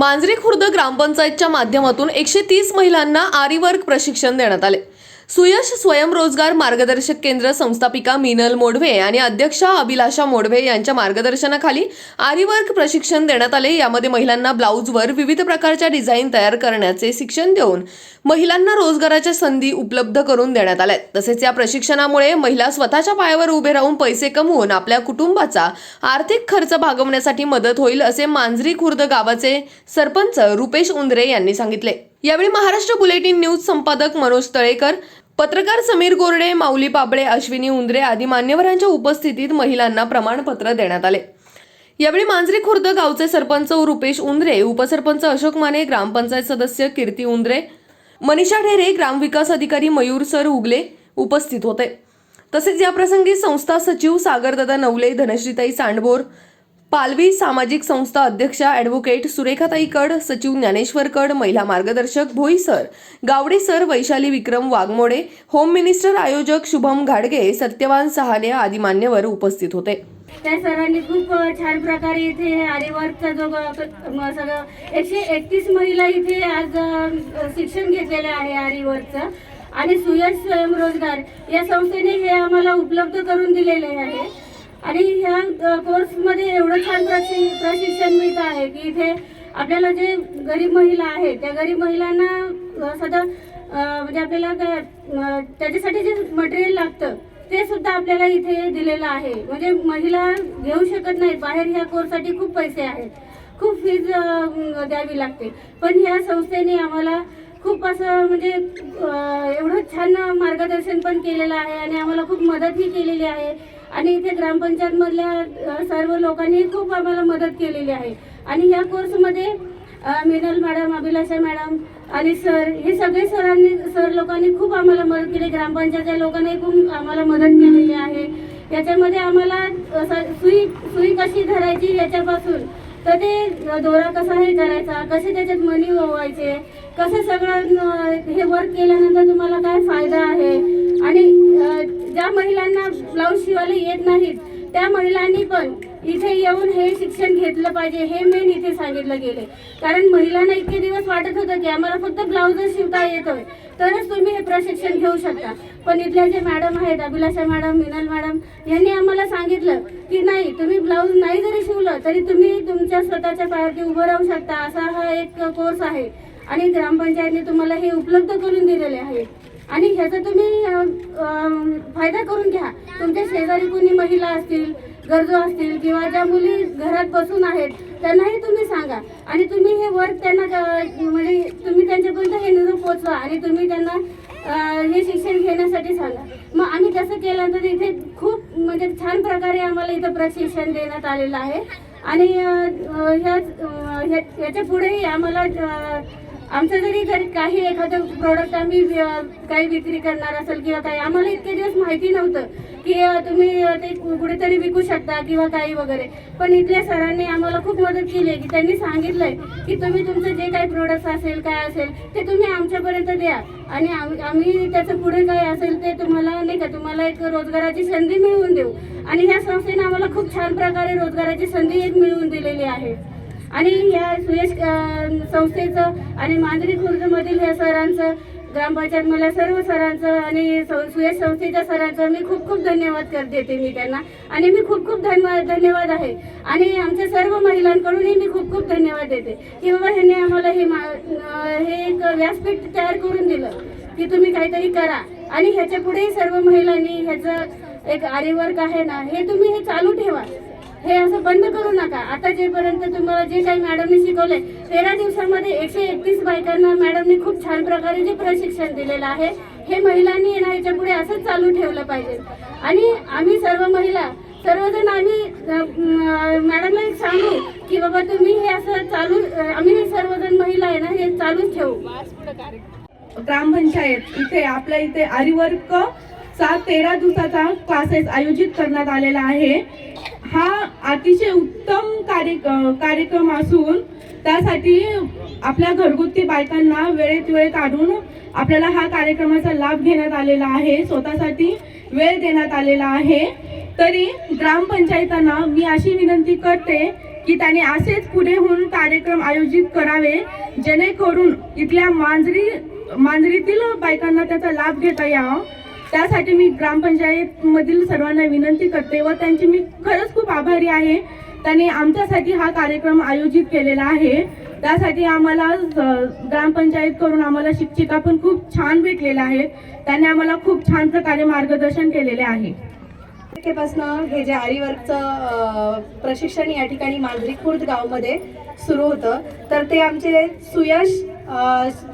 मांजरी खुर्द ग्रामपंचायतच्या माध्यमातून एकशे तीस महिलांना आरीवर्क प्रशिक्षण देण्यात आले. सुयश स्वयंरोजगार मार्गदर्शक केंद्र संस्थापिका मिनल मोडवे आणि अध्यक्षा अभिलाषा मोडवे यांच्या मार्गदर्शनाखाली आरीवर्क प्रशिक्षण देण्यात आले. यामध्ये महिलांना ब्लाऊजवर विविध प्रकारच्या डिझाईन तयार करण्याचे शिक्षण देऊन महिलांना रोजगाराच्या संधी उपलब्ध करून देण्यात आल्या तसेच या प्रशिक्षणामुळे महिला स्वतःच्या पायावर उभे राहून पैसे कमवून आपल्या कुटुंबाचा आर्थिक खर्च भागवण्यासाठी मदत होईल असे मांजरी खुर्द गावाचे सरपंच रुपेश उंदरे यांनी सांगितले. यावेळी महाराष्ट्र बुलेटिन न्यूज संपादक मनोज तळेकर पत्रकार समीर गोरडे माऊली पाबळे अश्विनी उंद्रे आदी मान्यवरांच्या उपस्थितीत महिलांना प्रमाणपत्र देण्यात आले. यावेळी मांजरी खुर्द गावचे सरपंच रुपेश उंद्रे उपसरपंच अशोक माने ग्रामपंचायत सदस्य कीर्ती उंद्रे मनीषा ढेरे ग्रामविकास अधिकारी मयूर सर उगले उपस्थित होते. तसेच याप्रसंगी संस्था सचिव सागरदादा नवले धनश्रीताई सांडभोर पालवी सामाजिक संस्था अध्यक्षा ॲडव्होकेट सुरेखाताई कड सचिव ज्ञानेश्वर कड महिला मार्गदर्शक Bhoi sir Gawade sir Vaishali Vikram Waghmode home minister आयोजक शुभम घाडगे सत्यवान सहाने आदी मान्यवर उपस्थित होते. त्या सरांनी खूप छान प्रकारे इथे आरीवर्कचा जो सगळं एकशे एकतीस महिला इथे आज शिक्षण घेतलेलं आहे आरीवर्कचं आणि सुयश स्वयंरोजगार या संस्थेने हे आम्हाला उपलब्ध करून दिलेले आहे. आणि ह्या कोर्समध्ये एवढं छान प्रशि प्रशिक्षण मिळतं आहे की इथे आपल्याला जे गरीब महिला आहेत त्या गरीब महिलांना सध्या म्हणजे आपल्याला काय त्याच्यासाठी जे मटेरियल लागतं ते सुद्धा आपल्याला इथे दिलेलं आहे. म्हणजे महिला घेऊ शकत नाहीत बाहेर ह्या कोर्ससाठी खूप पैसे आहेत. खूप फीज द्यावी लागते. पण ह्या संस्थेने आम्हाला खूप असं म्हणजे एवढं छान मार्गदर्शन पण केलेलं आहे आणि आम्हाला खूप मदतही केलेली आहे. आणि इथे ग्रामपंचायतमधल्या सर्व लोकांनी खूप आम्हाला मदत केलेली आहे. आणि ह्या कोर्समध्ये मिनल मॅडम अभिलाषा मॅडम आणि सर हे सगळे सरांनी सर लोकांनी खूप आम्हाला मदत केली. ग्रामपंचायतच्या लोकांनी खूप आम्हाला मदत केलेली आहे. याच्यामध्ये आम्हाला सुई सुई कशी धरायची याच्यापासून तर ते दोरा कसा हे करायचा कसे त्याच्यात मनी ओवायचे कसं सगळं हे वर्क केल्यानंतर तुम्हाला काय फायदा आहे? आणि ज्या महिलांना ब्लाऊज शिवायला येत नाहीत त्या महिलांनी पण इथे येऊन हे शिक्षण घेतलं पाहिजे हे मेन इथे सांगितलं गेले कारण महिलांना इतके दिवस वाटत होतं की आम्हाला फक्त ब्लाऊजच शिवता येतोय तरच तुम्ही हे प्रशिक्षण घेऊ शकता. पण इथल्या जे मॅडम आहेत अभिलाषा मॅडम मिनल मॅडम यांनी आम्हाला सांगितलं की नाही तुम्ही ब्लाऊज नाही जरी शिवलं तरी तुम्ही तुमच्या स्वतःच्या पायावरती उभं राहू शकता. असा हा एक कोर्स आहे. आणि ग्रामपंचायतने तुम्हाला हे उपलब्ध करून दिलेले आहे. आणि ह्याचं तुम्ही अ, करून घ्या. तुमच्या शेजारी कोणी महिला असतील गरजू असतील किंवा ज्या मुली घरात बसून आहेत त्यांनाही तुम्ही सांगा. आणि तुम्ही हे वर्क त्यांना म्हणजे तुम्ही त्यांच्यापर्यंत हे निरोप पोचवा आणि तुम्ही त्यांना हे शिक्षण घेण्यासाठी सांगा. मग आम्ही तसं केल्यानंतर इथे खूप म्हणजे छान प्रकारे आम्हाला इथं प्रशिक्षण देण्यात आलेलं आहे. आणि ह्या ह्याच्या पुढेही आम्हाला आमचं जरी जरी काही एखादं प्रोडक्ट आम्ही काही विक्री करणार असेल किंवा काही आम्हाला इतके दिवस माहिती नव्हतं की तुम्ही ते कुठेतरी विकू शकता किंवा काही वगैरे. पण इथल्या सरांनी आम्हाला खूप मदत केली की त्यांनी सांगितलंय की तुम्ही तुमचं जे काही प्रोडक्ट असेल काय असेल ते तुम्ही आमच्यापर्यंत द्या. आणि आम्ही त्याचं पुढे काय असेल ते तुम्हाला नाही का तुम्हाला एक रोजगाराची संधी मिळवून देऊ. आणि ह्या संस्थेने आम्हाला खूप छान प्रकारे रोजगाराची संधी एक मिळवून दिलेली आहे. आणि या सुयश संस्थेचं आणि मांजरी खुर्दमधील ह्या सरांचं ग्रामपंचायत मला सर्व सरांचं आणि सुयश संस्थेच्या सरांचं मी खूप खूप धन्यवाद कर देते मी त्यांना. आणि मी खूप खूप धन्यवाद धन्यवाद आहे. आणि आमच्या सर्व महिलांकडूनही मी खूप खूप धन्यवाद देते. की बाबा ह्याने आम्हाला हे मा- हे एक व्यासपीठ तयार करून दिलं की तुम्ही काहीतरी करा. आणि ह्याच्या पुढेही सर्व महिलांनी ह्याचं एक आरीवर्क आहे ना हे तुम्ही हे चालू ठेवा. हे असं बंद करू नका. आता जेपर्यंत तुम्हाला जे काही मॅडमने शिकवले तेरा दिवसामध्ये एकशे एकतीस बायकांना मॅडमने खूप छान प्रकारे जे प्रशिक्षण दिलेलं आहे हे महिलांनी ना याच्यापुढे असंच चालू ठेवलं पाहिजे. आणि आम्ही सर्व महिला सर्वजण आम्ही मॅडमला एक सांगू की बाबा तुम्ही हे असं चालू आम्ही सर्वजण महिला आहे ना हे चालूच ठेवू. ग्रामपंचायत इथे आपल्या इथे आरिवर्क सात तेरा दिवसाचा क्लासेस आयोजित करण्यात आलेला आहे. हा अतिशय उत्तम कार्य कार्यक्रम असून त्यासाठी आपल्या घरगुती बायकांना वेळेत वेळ काढून आपल्याला हा कार्यक्रमाचा लाभ घेण्यात आलेला आहे. स्वतःसाठी वेळ देण्यात आलेला आहे. तरी ग्रामपंचायतांना मी अशी विनंती करते की त्याने असेच पुढे होऊन कार्यक्रम आयोजित करावे जेणेकरून इथल्या मांजरी मांजरीतील बायकांना त्याचा लाभ घेता यावा. त्यासाठी मी ग्रामपंचायतमधील सर्वांना विनंती करते व त्यांची मी खरंच खूप आभारी आहे. त्यांनी आमच्यासाठी हा कार्यक्रम आयोजित केलेला आहे. त्यासाठी आम्हाला ग्रामपंचायत करून आम्हाला शिक्षिका पण खूप छान भेटलेल्या आहेत. त्यांनी आम्हाला खूप छान प्रकारे मार्गदर्शन केलेले आहे. तारखेपासनं हे जे आरीवर्कचं प्रशिक्षण या ठिकाणी मांजरी खुर्द गावमध्ये सुरू होतं. तर ते आमचे सुयश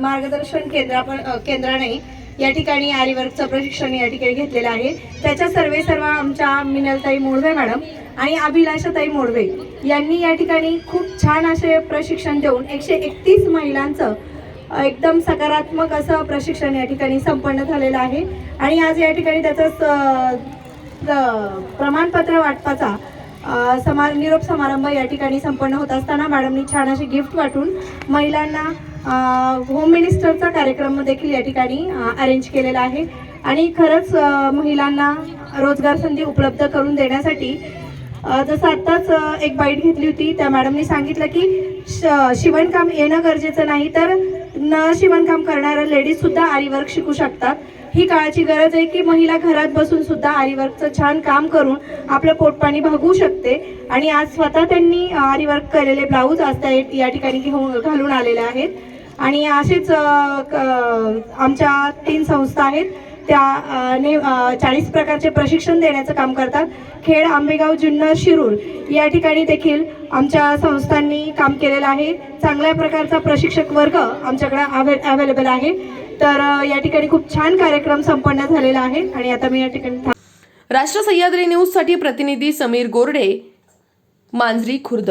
मार्गदर्शन केंद्रा केंद्राने या ठिकाणी आरीवर्कचं प्रशिक्षण या ठिकाणी घेतलेलं आहे. त्याच्या सर्वे सर्व आमच्या मिनलताई मोडवे मॅडम आणि अभिलाषाताई मोडवे यांनी या ठिकाणी खूप छान असे प्रशिक्षण देऊन एकशे एकतीस महिलांचं एकदम सकारात्मक असं प्रशिक्षण या ठिकाणी संपन्न झालेलं आहे. आणि आज या ठिकाणी त्याचं स- प्रमाणपत्र वाटपाचा समा निरोप समारंभ या ठिकाणी संपन्न होत असताना मॅडमनी छान अशी गिफ्ट वाटून महिलांना होम मिनिस्टरचा कार्यक्रम देखील या ठिकाणी अरेंज केलेला आहे. आणि खरंच महिलांना रोजगार संधी उपलब्ध करून देण्यासाठी जसं आत्ताच एक बाईट घेतली होती त्या मॅडमनी सांगितलं की श शिवणकाम येणं गरजेचं नाही तर न शिवणकाम करणाऱ्या लेडीज सुद्धा आरीवर्क शिकू शकतात. ही काळाची गरज आहे की महिला घरात बसून सुद्धा आरीवर्कचं छान काम करून आपलं पोटपाणी भागवू शकते. आणि आज स्वतः त्यांनी आरीवर्क केलेले ब्लाऊज आज त्या या ठिकाणी घेऊन घालून आलेले आहेत. आणि असेच क- आमच्या तीन संस्था आहेत. त्या ने चाळीस प्रकारचे प्रशिक्षण देण्याचं काम करतात. खेड आंबेगाव जुन्नर शिरूर या ठिकाणी देखील आमच्या संस्थांनी काम केलेलं आहे. चांगल्या प्रकारचा प्रशिक्षक वर्ग आमच्याकडे अवे अवेलेबल आहे. तर या ठिकाणी खूप छान कार्यक्रम संपन्न झालेला आहे आणि आता मी या ठिकाणी राष्ट्र सह्याद्री न्यूजसाठी प्रतिनिधी समीर गोरडे मांजरी खुर्द.